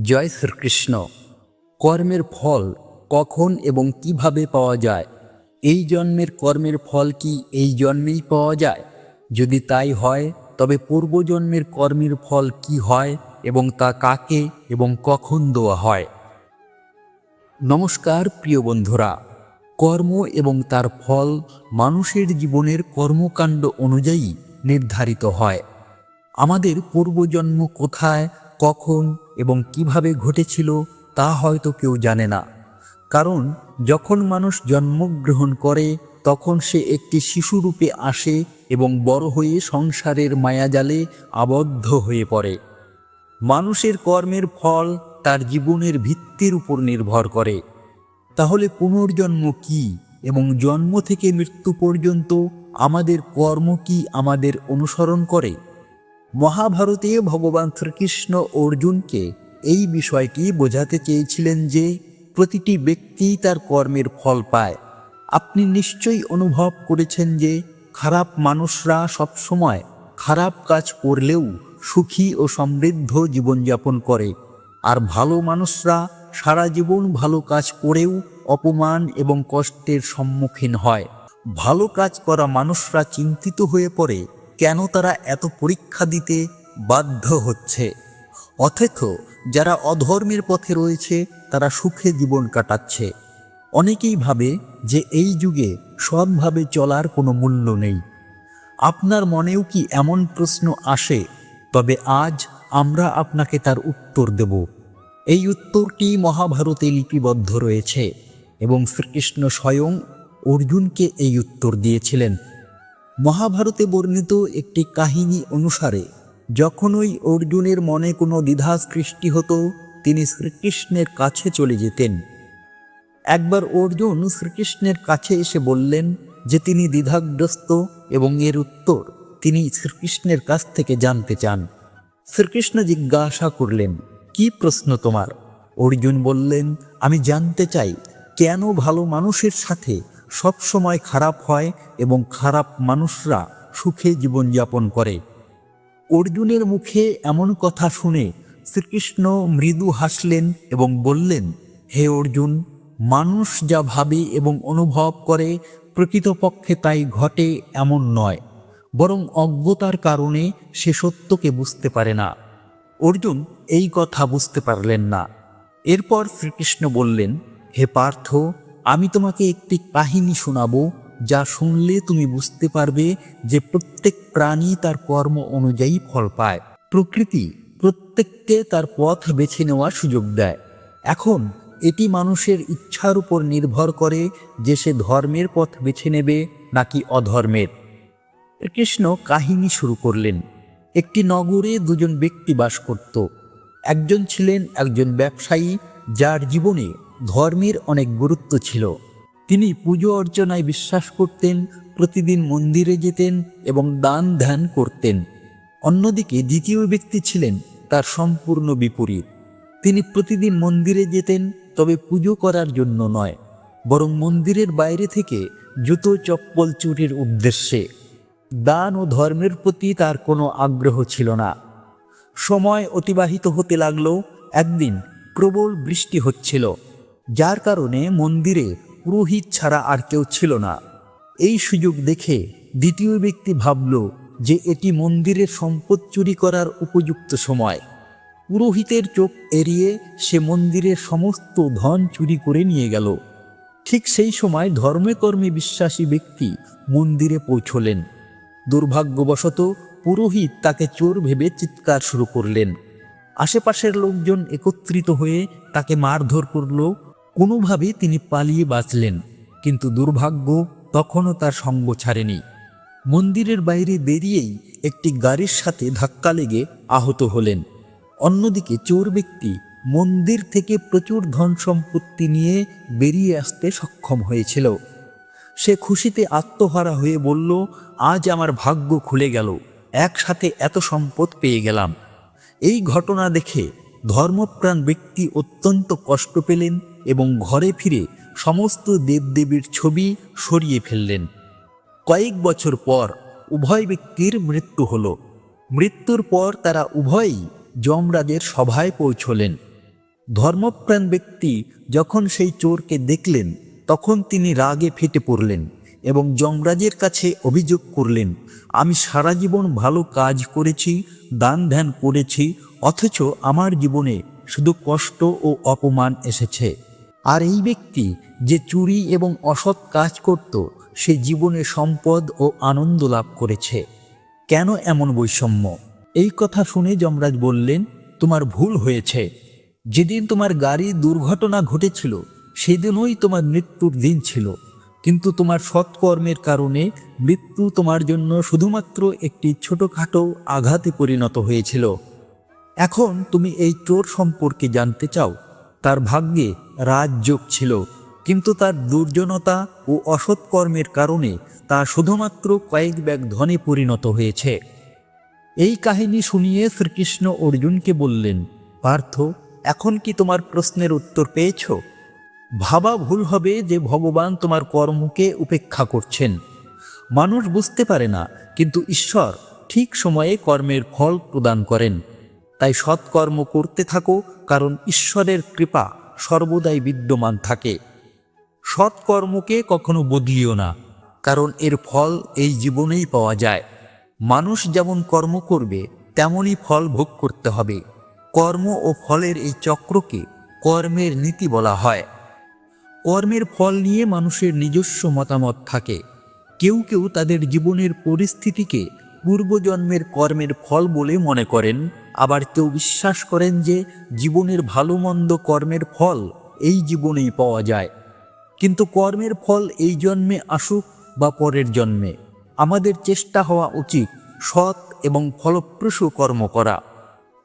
জয় শ্রীকৃষ্ণ। কর্মের ফল কখন এবং কীভাবে পাওয়া যায়? এই জন্মের কর্মের ফল কি এই জন্মেই পাওয়া যায়? যদি তাই হয়, তবে পূর্বজন্মের কর্মের ফল কি হয় এবং তা কাকে এবং কখন দেওয়া হয়? নমস্কার, প্রিয় বন্ধুরা। কর্ম এবং তার ফল মানুষের জীবনের কর্মকাণ্ড অনুযায়ী নির্ধারিত হয়। আমাদের পূর্বজন্ম কোথায়, কখন এবং কীভাবে ঘটেছিল তা হয়তো কেউ জানে না। কারণ, যখন মানুষ জন্মগ্রহণ করে, তখন সে একটি শিশুরূপে আসে এবং বড় হয়ে সংসারের মায়াজালে আবদ্ধ হয়ে পড়ে। মানুষের কর্মের ফল তার জীবনের ভিত্তির উপর নির্ভর করে। তাহলে পুনর্জন্ম কি এবং জন্ম থেকে মৃত্যু পর্যন্ত আমাদের কর্ম কি আমাদের অনুসরণ করে? মহাভারতে ভগবান শ্রীকৃষ্ণ অর্জুনকে এই বিষয়টি বোঝাতে চেয়েছিলেন যে প্রতিটি ব্যক্তি তার কর্মের ফল পায়। আপনি নিশ্চয়ই অনুভব করেছেন যে খারাপ মানুষরা সবসময় খারাপ কাজ করলেও সুখী ও সমৃদ্ধ জীবনযাপন করে। আর ভালো মানুষরা সারা জীবন ভালো কাজ করেও অপমান এবং কষ্টের সম্মুখীন হয়। ভালো কাজ করা মানুষরা চিন্তিত হয়ে পড়ে কেন তারা এত পরীক্ষা দিতে বাধ্য হচ্ছে? অথচ যারা অধর্মের পথে রয়েছে, তারা সুখে জীবন কাটাচ্ছে। অনেকেই ভাবে যে এই যুগে সৎভাবে চলার কোনো মূল্য নেই। আপনার মনেও কি এমন প্রশ্ন আসে? তবে আজ আমরা আপনাকে তার উত্তর দেব। এই উত্তরটি মহাভারতে লিপিবদ্ধ রয়েছে এবং শ্রীকৃষ্ণ স্বয়ং অর্জুনকে এই উত্তর দিয়েছিলেন। মহাভারতে বর্ণিত একটি কাহিনী অনুসারে, যখনই অর্জুনের মনে কোনো দ্বিধা সৃষ্টি হতো, তিনি শ্রীকৃষ্ণের কাছে চলে যেতেন। একবার অর্জুন শ্রীকৃষ্ণের কাছে এসে বললেন যে তিনি দ্বিধাগ্রস্ত এবং এর উত্তর তিনি শ্রীকৃষ্ণের কাছ থেকে জানতে চান। শ্রীকৃষ্ণ জিজ্ঞাসা করলেন, কি প্রশ্ন তোমার? অর্জুন বললেন, আমি জানতে চাই, কেন ভালো মানুষের সাথে সব সময় খারাপ হয় এবং খারাপ মানুষরা সুখে জীবনযাপন করে। অর্জুনের মুখে এমন কথা শুনে শ্রীকৃষ্ণ মৃদু হাসলেন এবং বললেন, হে অর্জুন, মানুষ যা ভাবে এবং অনুভব করে প্রকৃতপক্ষে তাই ঘটে এমন নয়, বরং অজ্ঞতার কারণে সে সত্যকে বুঝতে পারে না। অর্জুন এই কথা বুঝতে পারলেন না। এরপর শ্রীকৃষ্ণ বললেন, হে পার্থ আমি তোমাকে একটি কাহিনী শোনাবো যা শুনলে তুমি বুঝতে পারবে যে প্রত্যেক প্রাণী তার কর্ম অনুযায়ী ফল পায়। প্রকৃতি প্রত্যেককে তার পথ বেছে নেওয়ার সুযোগ দেয়। এখন এটি মানুষের ইচ্ছার উপর নির্ভর করে যে সে ধর্মের পথ বেছে নেবে নাকি অধর্মের। কৃষ্ণ কাহিনী শুরু করলেন। একটি নগরে দুজন ব্যক্তি বাস করত। একজন ছিলেন একজন ব্যবসায়ী যার জীবনে ধর্মের অনেক গুরুত্ব ছিল। তিনি পুজো অর্চনায় বিশ্বাস করতেন, প্রতিদিন মন্দিরে যেতেন এবং দান ধ্যান করতেন। অন্যদিকে দ্বিতীয় ব্যক্তি ছিলেন, তার সম্পূর্ণ বিপরীত। তিনি প্রতিদিন মন্দিরে যেতেন, তবে পুজো করার জন্য নয়, বরং মন্দিরের বাইরে থেকে জুতো চপ্পল চুরির উদ্দেশ্যে। দান ও ধর্মের প্রতি তার কোনো আগ্রহ ছিল না। সময় অতিবাহিত হতে লাগল, একদিন প্রবল বৃষ্টি হচ্ছিল। যার কারণে মন্দিরে পুরোহিত ছাড়া আর কেউ ছিল না। এই সুযোগ দেখে দ্বিতীয় ব্যক্তি ভাবল যে এটি মন্দিরের সম্পদ চুরি করার উপযুক্ত সময়। পুরোহিতের চোখ এড়িয়ে সে মন্দিরের সমস্ত ধন চুরি করে নিয়ে গেল। ঠিক সেই সময় ধর্মে কর্মে বিশ্বাসী ব্যক্তি মন্দিরে পৌঁছলেন। দুর্ভাগ্যবশত পুরোহিত তাকে চোর ভেবে চিৎকার শুরু করলেন। আশেপাশের লোকজন একত্রিত হয়ে তাকে মারধর করল কোনোভাবে তিনি পালিয়ে বাঁচলেন, কিন্তু দুর্ভাগ্য তখনও তার সঙ্গ ছাড়েনি। মন্দিরের বাইরে বেরিয়েই একটি গাড়ির সাথে ধাক্কা লেগে আহত হলেন। অন্যদিকে চোর ব্যক্তি মন্দির থেকে প্রচুর ধন সম্পত্তি নিয়ে বেরিয়ে আসতে সক্ষম হয়েছিল। সে খুশিতে আত্মহারা হয়ে বলল, আজ আমার ভাগ্য খুলে গেল, একসাথে এত সম্পদ পেয়ে গেলাম। এই ঘটনা দেখে ধর্মপ্রাণ ব্যক্তি অত্যন্ত কষ্ট পেলেন এবং ঘরে ফিরে সমস্ত দেবদেবীর ছবি সরিয়ে ফেললেন। কয়েক বছর পর উভয় ব্যক্তির মৃত্যু হল। মৃত্যুর পর তারা উভয়ই যমরাজের সভায় পৌঁছলেন। ধর্মপ্রাণ ব্যক্তি যখন সেই চোরকে দেখলেন, তখন তিনি রাগে ফেটে পড়লেন এবং যমরাজের কাছে অভিযোগ করলেন, আমি সারা জীবন ভালো কাজ করেছি, দান ধ্যান করেছি অথচ আমার জীবনে শুধু কষ্ট ও অপমান এসেছে। আর এই ব্যক্তি যে চুরি এবং অসৎ কাজ করত, সে জীবনে সম্পদ ও আনন্দ লাভ করেছে। কেন এমন বৈষম্য? এই কথা শুনে যমরাজ বললেন, তোমার ভুল হয়েছে। যেদিন তোমার গাড়ি দুর্ঘটনা ঘটেছিল, সেদিনই তোমার মৃত্যুর দিন ছিল। কিন্তু তোমার সৎকর্মের কারণে মৃত্যু তোমার জন্য শুধুমাত্র একটি ছোটখাটো আঘাতে পরিণত হয়েছিল। এখন তুমি এই চোর সম্পর্কে জানতে চাও। তার ভাগ্যে রাজযোগ ছিল, কিন্তু তার দুর্জনতা ও অসৎকর্মের কারণে তা শুধুমাত্র কয়েক ব্যাগ ধনে পরিণত হয়েছে। এই কাহিনী শুনিয়ে শ্রীকৃষ্ণ অর্জুনকে বললেন, পার্থ, এখন কি তোমার প্রশ্নের উত্তর পেয়েছ? ভাবা ভুল হবে যে ভগবান তোমার কর্মকে উপেক্ষা করছেন। মানুষ বুঝতে পারে না, কিন্তু ঈশ্বর ঠিক সময়ে কর্মের ফল প্রদান করেন। তাই সৎকর্ম করতে থাকো, কারণ ঈশ্বরের কৃপা সর্বদাই বিদ্যমান থাকে। সৎকর্মকে কখনো বদলিও না, কারণ এর ফল এই জীবনেই পাওয়া যায়। মানুষ যেমন কর্ম করবে, তেমনই ফল ভোগ করতে হবে। কর্ম ও ফলের এই চক্রকে কর্মের নীতি বলা হয়। কর্মের ফল নিয়ে মানুষের নিজস্ব মতামত থাকে। কেউ কেউ তাদের জীবনের পরিস্থিতিকে পূর্বজন্মের কর্মের ফল বলে মনে করেন। আবার কেউ বিশ্বাস করেন যে জীবনের ভালো মন্দ কর্মের ফল এই জীবনেই পাওয়া যায়। কিন্তু কর্মের ফল এই জন্মে আসুক বা পরের জন্মে, আমাদের চেষ্টা হওয়া উচিত সৎ এবং ফলপ্রসূ কর্ম করা।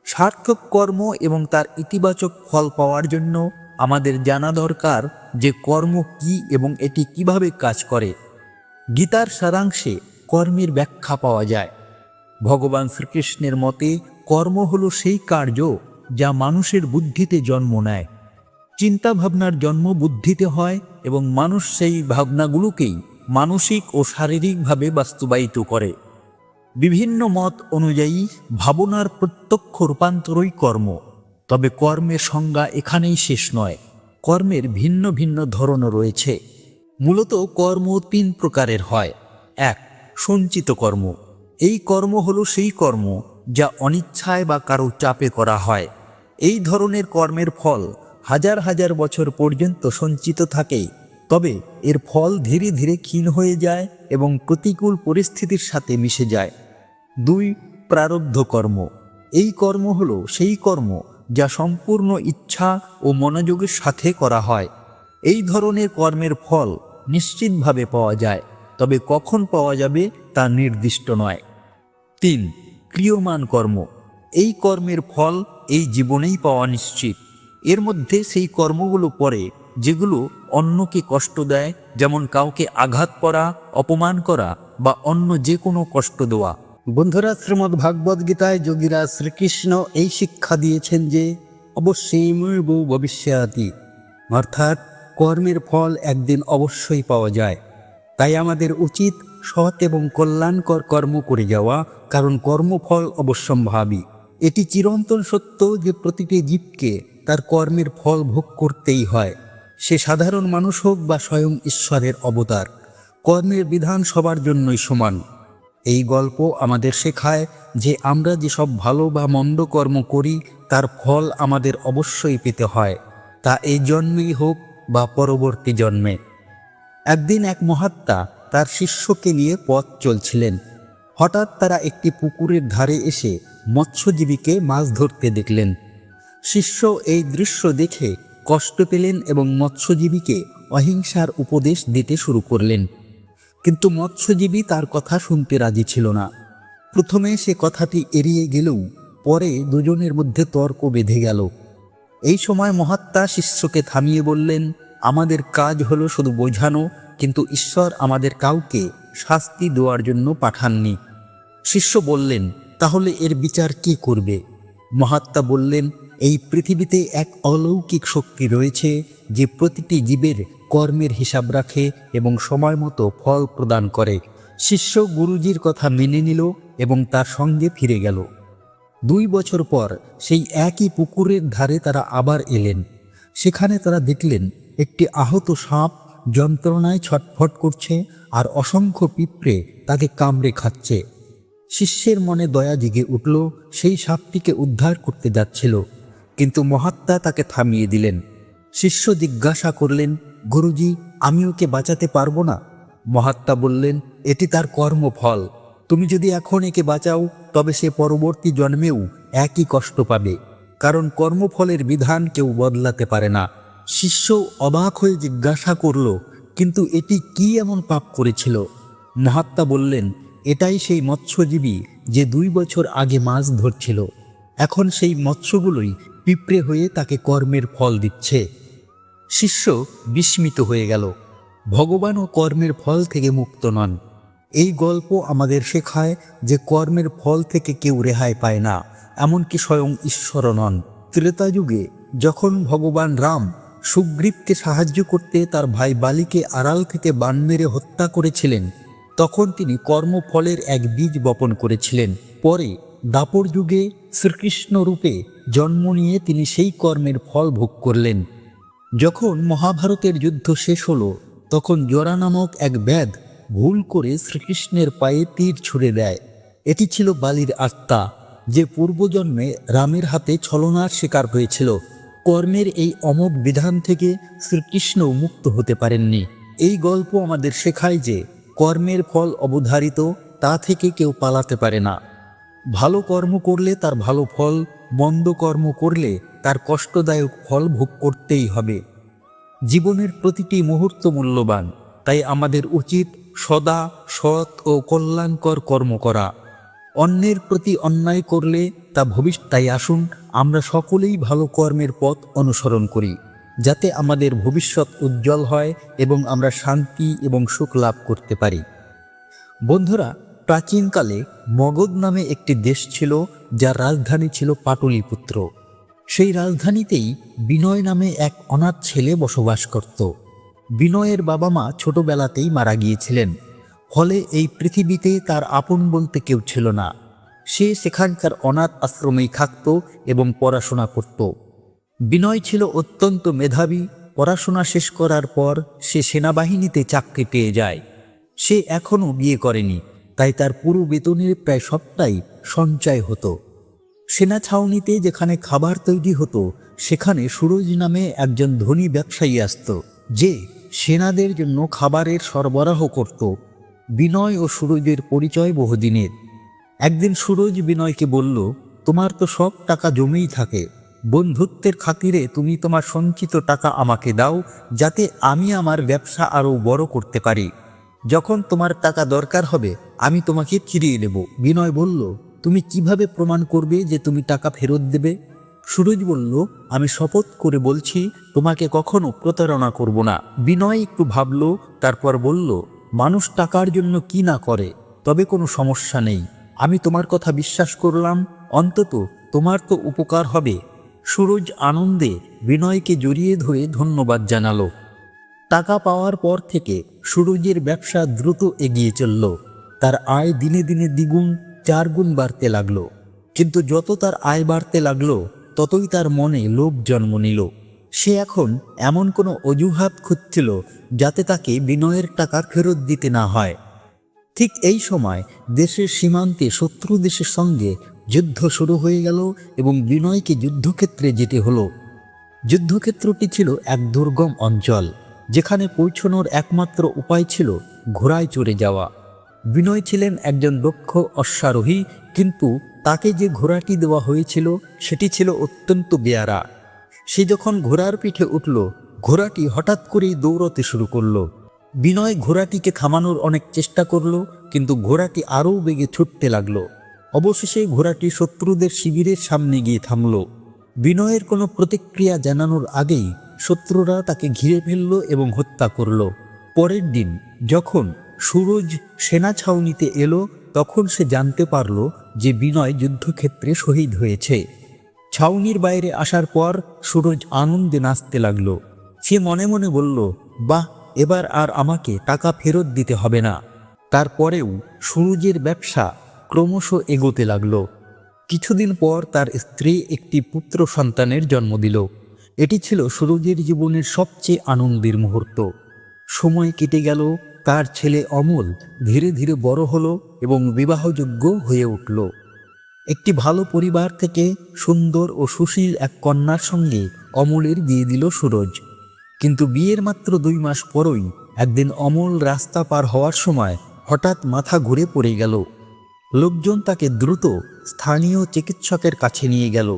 সার্থক কর্ম এবং তার ইতিবাচক ফল পাওয়ার জন্য আমাদের জানা দরকার যে কর্ম কি এবং এটি কীভাবে কাজ করে। গীতার সারাংশে কর্মের ব্যাখ্যা পাওয়া যায়। ভগবান শ্রীকৃষ্ণের মতে কর্ম হলো সেই কার্য যা মানুষের বুদ্ধিতে জন্ম নেয়। চিন্তা ভাবনার জন্ম বুদ্ধিতে হয় এবং মানুষ সেই ভাবনাগুলোকেই মানসিক ও শারীরিকভাবে বাস্তবায়িত করে। বিভিন্ন মত অনুযায়ী ভাবনার প্রত্যক্ষ রূপান্তরই কর্ম। তবে কর্মের সংজ্ঞা এখানেই শেষ নয়। কর্মের ভিন্ন ভিন্ন ধরন রয়েছে। মূলত কর্ম তিন প্রকারের হয়। এক, সঞ্চিত কর্ম। এই কর্ম হলো সেই কর্ম যা অনিচ্ছায় বা কারও চাপে করা হয়। এই ধরনের কর্মের ফল হাজার হাজার বছর পর্যন্ত সঞ্চিত থাকে। তবে এর ফল ধীরে ধীরে ক্ষীণ হয়ে যায় এবং প্রতিকূল পরিস্থিতির সাথে মিশে যায়। দুই প্রারব্ধ কর্ম। এই কর্ম হল সেই কর্ম যা সম্পূর্ণ ইচ্ছা ও মনোযোগের সাথে করা হয়। এই ধরনের কর্মের ফল নিশ্চিতভাবে পাওয়া যায়, তবে কখন পাওয়া যাবে তা নির্দিষ্ট নয়। তিন ক্রিয়মান কর্ম। এই কর্মের ফল এই জীবনেই পাওয়া নিশ্চিত। এর মধ্যে সেই কর্মগুলো পড়ে যেগুলো অন্যকে কষ্ট দেয়, যেমন কাউকে আঘাত করা, অপমান করা, বা অন্য যে কোনো কষ্ট দেওয়া। বন্ধুরা, শ্রীমদ্ ভাগবত গীতায় যোগীরা শ্রীকৃষ্ণ এই শিক্ষা দিয়েছেন যে, অবশ্যই বউ ভবিষ্যাতি। অর্থাৎ কর্মের ফল একদিন অবশ্যই পাওয়া যায়। তাই আমাদের উচিত সৎ এবং কল্যাণকর কর্ম করে যাওয়া, কারণ কর্মফল অবশ্যম্ভাবী। এটি চিরন্তন সত্য যে প্রতিটি জীবকে তার কর্মের ফল ভোগ করতেই হয়। সে সাধারণ মানুষ হোক বা স্বয়ং ঈশ্বরের অবতার, কর্মের বিধান সবার জন্যই সমান। এই গল্প আমাদের শেখায় যে আমরা যেসব ভালো বা মন্দ কর্ম করি, তার ফল আমাদের অবশ্যই পেতে হয়, তা এই জন্মেই হোক বা পরবর্তী জন্মে। একদিন এক মহাত্মা তার শিষ্যকে নিয়ে পথ চলছিলেন। হঠাৎ তারা একটি পুকুরের ধারে এসে মৎস্যজীবীকে মাছ ধরতে দেখলেন। শিষ্য এই দৃশ্য দেখে কষ্ট পেলেন এবং মৎস্যজীবীকে অহিংসার উপদেশ দিতে শুরু করলেন। কিন্তু মৎস্যজীবী তার কথা শুনতে রাজি ছিল না। প্রথমে সে কথাটি এড়িয়ে গেলেও পরে দুজনের মধ্যে তর্ক বেঁধে গেল। এই সময় মহাত্মা শিষ্যকে থামিয়ে বললেন, আমাদের কাজ হলো শুধু বোঝানো কিন্তু ঈশ্বর আমাদের কাউকে শাস্তি দেওয়ার জন্য পাঠাননি। শিষ্য বললেন, তাহলে এর বিচার কি করবে? মহাত্মা বললেন, এই পৃথিবীতে এক অলৌকিক শক্তি রয়েছে যে প্রতিটি জীবের কর্মের হিসাব রাখে এবং সময় মতো ফল প্রদান করে। শিষ্য গুরুজির কথা মেনে নিল এবং তার সঙ্গে ফিরে গেল। দুই বছর পর সেই একই পুকুরের ধারে তারা আবার এলেন। সেখানে তারা দেখলেন, একটি আহত সাপ যন্ত্রণায় ছটফট করছে আর অসংখ্য পিঁপড়ে তাকে কামড়ে খাচ্ছে। শিষ্যের মনে দয়া জেগে উঠল, সেই সাপটিকে উদ্ধার করতে যাচ্ছিল, কিন্তু মহাত্মা তাকে থামিয়ে দিলেন। শিষ্য জিজ্ঞাসা করলেন, গুরুজি, আমি ওকে বাঁচাতে পারব না? মহাত্মা বললেন, এটি তার কর্মফল। তুমি যদি এখন একে বাঁচাও, তবে সে পরবর্তী জন্মেও একই কষ্ট পাবে, কারণ কর্মফলের বিধান কেউ বদলাতে পারে না। শিষ্য অবাক হয়ে জিজ্ঞাসা করল, কিন্তু এটি কি এমন পাপ করেছিল? মহাত্মা বললেন, এটাই সেই মৎস্যজীবী যে দুই বছর আগে মাছ ধরছিল। এখন সেই মৎস্যগুলোই পিঁপড়ে হয়ে তাকে কর্মের ফল দিচ্ছে। শিষ্য বিস্মিত হয়ে গেল ভগবানও কর্মের ফল থেকে মুক্ত নন। এই গল্প আমাদের শেখায় যে কর্মের ফল থেকে কেউ রেহাই পায় না, এমনকি স্বয়ং ঈশ্বরও নন। ত্রেতা যুগে যখন ভগবান রাম সুগ্রীবকে সাহায্য করতে তার ভাই বালিকে আড়াল থেকে বান মেরে হত্যা করেছিলেন। তখন তিনি কর্মফলের এক বীজ বপন করেছিলেন। পরে দাপর যুগে শ্রীকৃষ্ণ রূপে জন্ম নিয়ে তিনি সেই কর্মের ফল ভোগ করলেন। যখন মহাভারতের যুদ্ধ শেষ হলো, তখন জরা নামক এক ব্যাধ ভুল করে শ্রীকৃষ্ণের পায়ে তীর ছুড়ে দেয়। এটি ছিল বালির আত্মা, যে পূর্বজন্মে রামের হাতে ছলনার শিকার হয়েছিল। কর্মের এই অমোঘ বিধান থেকে শ্রীকৃষ্ণ মুক্ত হতে পারেননি। এই গল্প আমাদের শেখায় যে কর্মের ফল অবধারিত তা থেকে কেউ পালাতে পারে না। ভালো কর্ম করলে তার ভালো ফল, মন্দ কর্ম করলে তার কষ্টদায়ক ফল ভোগ করতেই হবে। জীবনের প্রতিটি মুহূর্ত মূল্যবান, তাই আমাদের উচিত সদা সৎ ও কল্যাণকর কর্ম করা। অন্যের প্রতি অন্যায় করলে তা ভবিষ্যৎ তাই আসুন, আমরা সকলেই ভালো কর্মের পথ অনুসরণ করি, যাতে আমাদের ভবিষ্যৎ উজ্জ্বল হয় এবং আমরা শান্তি এবং সুখ লাভ করতে পারি। বন্ধুরা, প্রাচীনকালে মগধ নামে একটি দেশ ছিল, যার রাজধানী ছিল পাটলিপুত্র। সেই রাজধানীতেই বিনয় নামে এক অনাথ ছেলে বসবাস করত। বিনয়ের বাবা মা ছোটবেলাতেই মারা গিয়েছিলেন, ফলে এই পৃথিবীতে তার আপন বলতে কেউ ছিল না। সে সেখানকার অনাথ আশ্রমেই থাকত এবং পড়াশোনা করত। বিনয় ছিল অত্যন্ত মেধাবী, পড়াশোনা শেষ করার পর সে সেনাবাহিনীতে চাকরি পেয়ে যায়। সে এখনও বিয়ে করেনি, তাই তার পুরো বেতনের প্রায় সবটাই সঞ্চয় হতো। সেনা ছাউনিতে যেখানে খাবার তৈরি হতো, সেখানে সুরজ নামে একজন ধনী ব্যবসায়ী আসত, যে সেনাদের জন্য খাবারের সরবরাহ করত। বিনয় ও সুরজের পরিচয় বহুদিনের। একদিন সুরজ বিনয়কে বলল, তোমার তো সব টাকা জমেই থাকে। বন্ধুত্বের খাতিরে তুমি তোমার সঞ্চিত টাকা আমাকে দাও, যাতে আমি আমার ব্যবসা আরও বড় করতে পারি। যখন তোমার টাকা দরকার হবে, আমি তোমাকে ফিরিয়ে দেব বিনয় বলল, তুমি কীভাবে প্রমাণ করবে যে তুমি টাকা ফেরত দেবে? সুরজ বলল, আমি শপথ করে বলছি, তোমাকে কখনো প্রতারণা করব না। বিনয় একটু ভাবল, তারপর বলল, মানুষ টাকার জন্য কি না করে, তবে কোনো সমস্যা নেই। আমি তোমার কথা বিশ্বাস করলাম, অন্তত তোমার তো উপকার হবে। সুরজ আনন্দে বিনয়কে জড়িয়ে ধরে ধন্যবাদ জানালো। টাকা পাওয়ার পর থেকে সুরজের ব্যবসা দ্রুত এগিয়ে চলল। তার আয় দিনে দিনে দ্বিগুণ চার গুণ বাড়তে লাগল। কিন্তু যত তার আয় বাড়তে লাগল, ততই তার মনে লোভ জন্ম নিল। সে এখন এমন কোনো অজুহাত খুঁজছিল যাতে তাকে বিনয়ের টাকা ফেরত দিতে না হয়। ঠিক এই সময় দেশের সীমান্তে শত্রু দেশের সঙ্গে যুদ্ধ শুরু হয়ে গেল এবং বিনয়কে যুদ্ধক্ষেত্রে যেতে হলো। যুদ্ধক্ষেত্রটি ছিল এক দুর্গম অঞ্চল, যেখানে পৌঁছানোর একমাত্র উপায় ছিল ঘোড়ায় চড়ে যাওয়া। বিনয় ছিলেন একজন দক্ষ অশ্বারোহী, কিন্তু তাকে যে ঘোড়াটি দেওয়া হয়েছিল সেটি ছিল অত্যন্ত বেয়ারা। সে যখন ঘোড়ার পিঠে উঠল, ঘোড়াটি হঠাৎ করেই দৌড়তে শুরু করল। বিনয় ঘোড়াটিকে থামানোর অনেক চেষ্টা করল, কিন্তু ঘোড়াটি আরও বেগে ছুটতে লাগল। অবশেষে ঘোড়াটি শত্রুদের শিবিরের সামনে গিয়ে থামল। বিনয়ের কোনো প্রতিক্রিয়া জানানোর আগেই শত্রুরা তাকে ঘিরে ফেলল এবং হত্যা করল। পরের দিন যখন সুরজ সেনা ছাউনিতে এলো, তখন সে জানতে পারল যে বিনয় যুদ্ধক্ষেত্রে শহীদ হয়েছে। ছাউনির বাইরে আসার পর সুরজ আনন্দে নাচতে লাগল। সে মনে মনে বলল, বাহ এবার আর আমাকে টাকা ফেরত দিতে হবে না। তারপরেও সুরুজের ব্যবসা ক্রমশ এগোতে লাগল। কিছুদিন পর তার স্ত্রী একটি পুত্র সন্তানের জন্ম দিল। এটি ছিল সুরুজের জীবনের সবচেয়ে আনন্দের মুহূর্ত। সময় কেটে গেল, তার ছেলে অমল ধীরে ধীরে বড় হলো এবং বিবাহযোগ্য হয়ে উঠল। একটি ভালো পরিবার থেকে সুন্দর ও সুশীল এক কন্যার সঙ্গে অমলের বিয়ে দিল সুরজ। কিন্তু বিয়ের মাত্র দুই মাস পরই একদিন অমল রাস্তা পার হওয়ার সময় হঠাৎ মাথা ঘুরে পড়ে গেল। লোকজন তাকে দ্রুত স্থানীয় চিকিৎসকের কাছে নিয়ে গেল।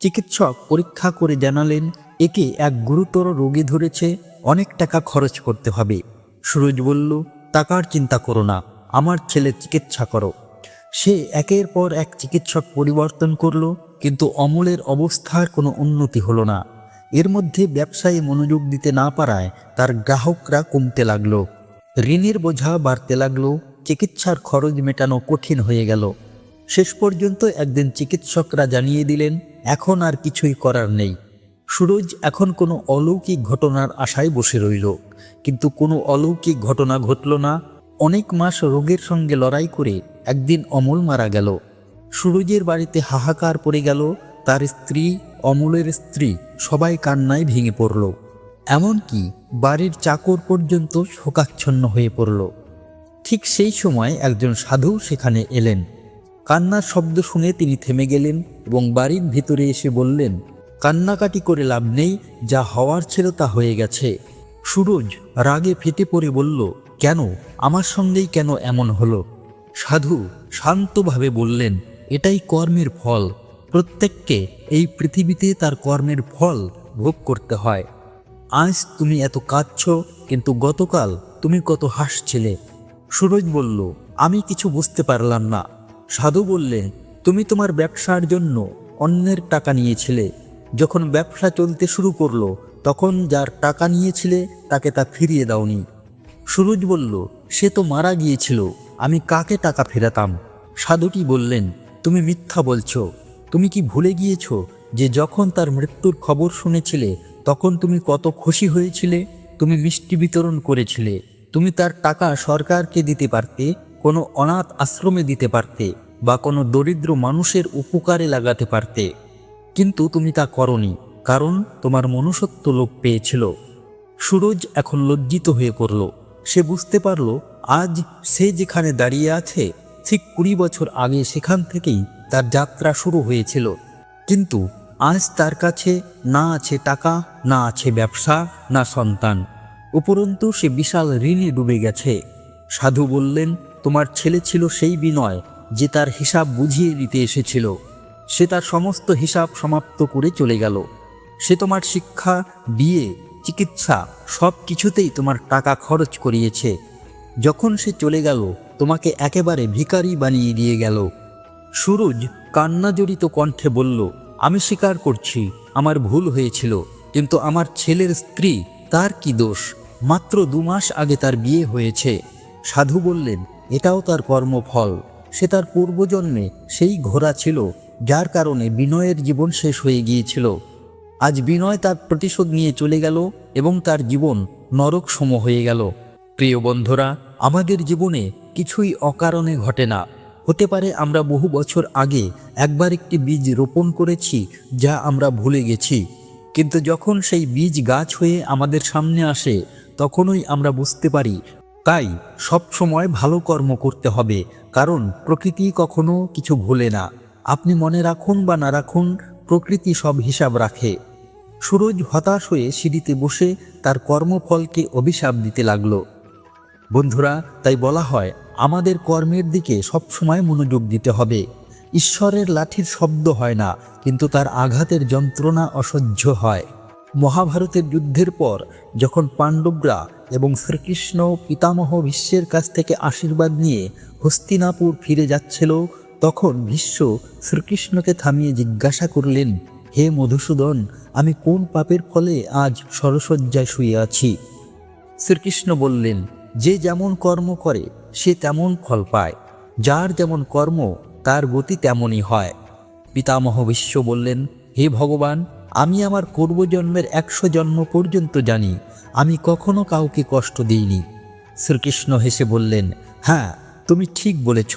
চিকিৎসক পরীক্ষা করে জানালেন, একে এক গুরুতর রোগী ধরেছে, অনেক টাকা খরচ করতে হবে। সুরজ বলল, টাকার চিন্তা করো না, আমার ছেলে চিকিৎসা করো। সে একের পর এক চিকিৎসক পরিবর্তন করল, কিন্তু অমলের অবস্থার কোনো উন্নতি হলো না। এর মধ্যে ব্যবসায় মনোযোগ দিতে না পারায় তার গ্রাহকরা কমতে লাগল। ঋণের বোঝা বাড়তে লাগল, চিকিৎসার খরচ মেটানো কঠিন হয়ে গেল। শেষ পর্যন্ত একদিন চিকিৎসকরা জানিয়ে দিলেন, এখন আর কিছুই করার নেই। সুরজ এখন কোনো অলৌকিক ঘটনার আশায় বসে রইল। কিন্তু কোনো অলৌকিক ঘটনা ঘটল না। অনেক মাস রোগের সঙ্গে লড়াই করে একদিন অমল মারা গেল। সুরজের বাড়িতে হাহাকার পড়ে গেল, তার স্ত্রী অমলের স্ত্রী সবাই কান্নায় ভেঙে পড়ল। এমনকি বাড়ির চাকর পর্যন্ত শোকাচ্ছন্ন হয়ে পড়ল। ঠিক সেই সময় একজন সাধু সেখানে এলেন। কান্নার শব্দ শুনে তিনি থেমে গেলেন এবং বাড়ির ভিতরে এসে বললেন, কান্নাকাটি করে লাভ নেই, যা হওয়ার ছিল তা হয়ে গেছে। সুরজ রাগে ফেটে পড়ে বলল, কেন? আমার সঙ্গেই কেন এমন হলো? সাধু শান্তভাবে বললেন, এটাই কর্মের ফল। প্রত্যেককে এই পৃথিবীতে তার কর্মের ফল ভোগ করতে হয়। আজ তুমি এত কাঁদছ, কিন্তু গতকাল তুমি কত হাসছিলে। সুরজ বলল, আমি কিছু বুঝতে পারলাম না। সাধু বললেন, তুমি তোমার ব্যবসার জন্য অন্যের টাকা নিয়েছিলে। যখন ব্যবসা চলতে শুরু করল, তখন যার টাকা নিয়েছিলে তাকে তা ফিরিয়ে দাওনি। সুরজ বলল, সে তো মারা গিয়েছিল, আমি কাকে টাকা ফেরাতাম? সাধুটি বললেন, তুমি মিথ্যা বলছো। তুমি কি ভুলে গিয়েছ যে যখন তার মৃত্যুর খবর শুনেছিলে, তখন তুমি কত খুশি হয়েছিলে? তুমি মিষ্টি বিতরণ করেছিলে। তুমি তার টাকা সরকারকে দিতে পারতে, কোনো অনাথ আশ্রমে দিতে পারতে, বা কোনো দরিদ্র মানুষের উপকারে লাগাতে পারতে। কিন্তু তুমি তা করনি, কারণ তোমার মনুষ্যত্ব লোপ পেয়েছিল। সুরজ এখন লজ্জিত হয়ে পড়ল। সে বুঝতে পারল, আজ সে যেখানে দাঁড়িয়ে আছে, ঠিক কুড়ি বছর আগে সেখান থেকেই তার যাত্রা শুরু হয়েছিল। কিন্তু আজ তার কাছে না আছে টাকা, না আছে ব্যবসা, না সন্তান। উপরন্তু সে বিশাল ঋণে ডুবে গেছে। সাধু বললেন, তোমার ছেলে ছিল সেই বিনয় যে তার হিসাব বুঝিয়ে দিতে এসেছিল। সে তার সমস্ত হিসাব সমাপ্ত করে চলে গেল। সে তোমার শিক্ষা, বিয়ে, চিকিৎসা সব কিছুতেই তোমার টাকা খরচ করিয়েছে। যখন সে চলে গেল, তোমাকে একেবারে ভিখারি বানিয়ে দিয়ে গেল। সুরজ কান্নাজড়িত কণ্ঠে বলল, আমি স্বীকার করছি, আমার ভুল হয়েছিল, কিন্তু আমার ছেলের স্ত্রী, তার কি দোষ? মাত্র দু মাস আগে তার বিয়ে হয়েছে। সাধু বললেন, এটাও তার কর্মফল। সে তার পূর্বজন্মে সেই ঘোড়া ছিল, যার কারণে বিনয়ের জীবন শেষ হয়ে গিয়েছিল। আজ বিনয় তার প্রতিশোধ নিয়ে চলে গেল এবং তার জীবন নরক সম হয়ে গেল। প্রিয় বন্ধুরা, আমাদের জীবনে কিছুই অকারণে ঘটে না। হতে পারে আমরা বহু বছর আগে একবার একটি বীজ রোপণ করেছি যা আমরা ভুলে গেছি। কিন্তু যখন সেই বীজ গাছ হয়ে আমাদের সামনে আসে, তখনই আমরা বুঝতে পারি, তাই সব সময় ভালো কর্ম করতে হবে, কারণ প্রকৃতি কখনো কিছু ভুলে না। আপনি মনে রাখুন বা না রাখুন, প্রকৃতি সব হিসাব রাখে। সুরজ হতাশ হয়ে সিঁড়িতে বসে তার কর্মফলকে অভিশাপ দিতে লাগল। বন্ধুরা, তাই বলা হয় আমাদের কর্মের দিকে সবসময় মনোযোগ দিতে হবে। ঈশ্বরের লাঠির শব্দ হয় না, কিন্তু তার আঘাতের যন্ত্রণা অসহ্য হয়। মহাভারতের যুদ্ধের পর যখন পাণ্ডবরা এবং শ্রীকৃষ্ণ পিতামহ বিশ্বের কাছ থেকে আশীর্বাদ নিয়ে হস্তিনাপুর ফিরে যাচ্ছিল, তখন ভীষ্ম শ্রীকৃষ্ণকে থামিয়ে জিজ্ঞাসা করলেন, হে মধুসূদন, আমি কোন পাপের ফলে আজ সরসজ্জায় শুয়ে আছি? শ্রীকৃষ্ণ বললেন, যে যেমন কর্ম করে সে তেমন ফল পায়, যার যেমন কর্ম, তার গতি তেমনই হয়। পিতামহ বিশ্ব বললেন, হে ভগবান, আমি আমার পূর্বজন্মের একশো জন্ম পর্যন্ত জানি, আমি কখনো কাউকে কষ্ট দিইনি। শ্রীকৃষ্ণ হেসে বললেন হ্যাঁ তুমি ঠিক বলেছ,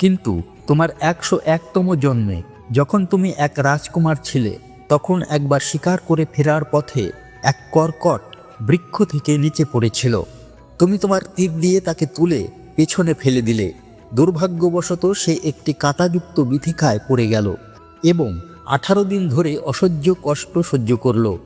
কিন্তু তোমার একশো একতম জন্মে যখন তুমি এক রাজকুমার ছিলে, তখন একবার শিকার করে ফেরার পথে এক কর্কট বৃক্ষ থেকে নিচে পড়েছিল। তুমি তোমার তীর দিয়ে তাকে তুলে পেছনে ফেলে দিলে দুর্ভাগ্যবশত সে একটি কাঁটাযুক্ত বিথিকায় পড়ে গেল এবং আঠারো দিন ধরে অসহ্য কষ্ট সহ্য করল।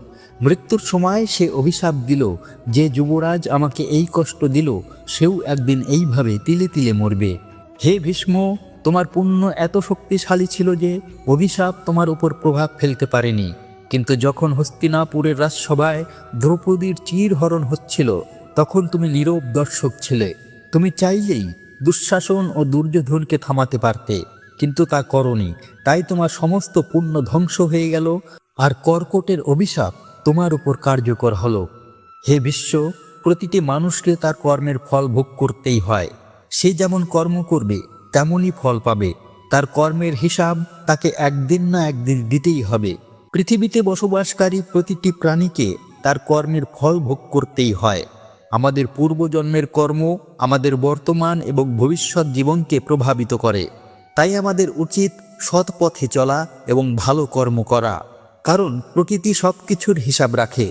মৃত্যুর সময় সে অভিশাপ দিল, যে যুবরাজ আমাকে এই কষ্ট দিল, সেও একদিন এইভাবে তিলে তিলে মরবে। হে ভীষ্ম, তোমার পুণ্য এত শক্তিশালী ছিল যে অভিশাপ তোমার উপর প্রভাব ফেলতে পারেনি। কিন্তু যখন হস্তিনাপুরের রাজসভায় দ্রৌপদীর চিরহরণ হচ্ছিল, তখন তুমি নীরব দর্শক ছিলে। তুমি চাইলেই দুঃশাসন ও দুর্যোধনকে থামাতে পারতে, কিন্তু তা করনি। তাই তোমার সমস্ত পুণ্য ধ্বংস হয়ে গেল, আর কর্কটের অভিশাপ তোমার উপর কার্যকর হলো। হে বিশ্ব, প্রতিটি মানুষকে তার কর্মের ফল ভোগ করতেই হয়। সে যেমন কর্ম করবে, তেমনই ফল পাবে। তার কর্মের হিসাব তাকে একদিন না একদিন দিতেই হবে। পৃথিবীতে বসবাসকারী প্রতিটি প্রাণীকে তার কর্মের ফল ভোগ করতেই হয়। আমাদের পূর্বজন্মের কর্ম, আমাদের বর্তমান এবং ভবিষ্যৎ জীবনকে প্রভাবিত করে। তাই আমাদের উচিত সৎ পথে চলা এবং ভালো কর্ম করা, কারণ প্রকৃতি সব কিছুর হিসাব রাখে।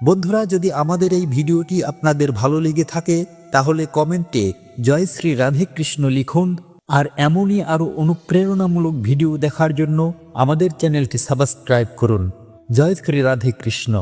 বন্ধুরা, যদি আমাদের এই ভিডিওটি আপনাদের ভালো লেগে থাকে, তাহলে কমেন্টে জয় শ্রী রাধে কৃষ্ণ লিখুন। আর এমনই আরও অনুপ্রেরণামূলক ভিডিও দেখার জন্য আমাদের চ্যানেলটি সাবস্ক্রাইব করুন। জয় শ্রী রাধে কৃষ্ণ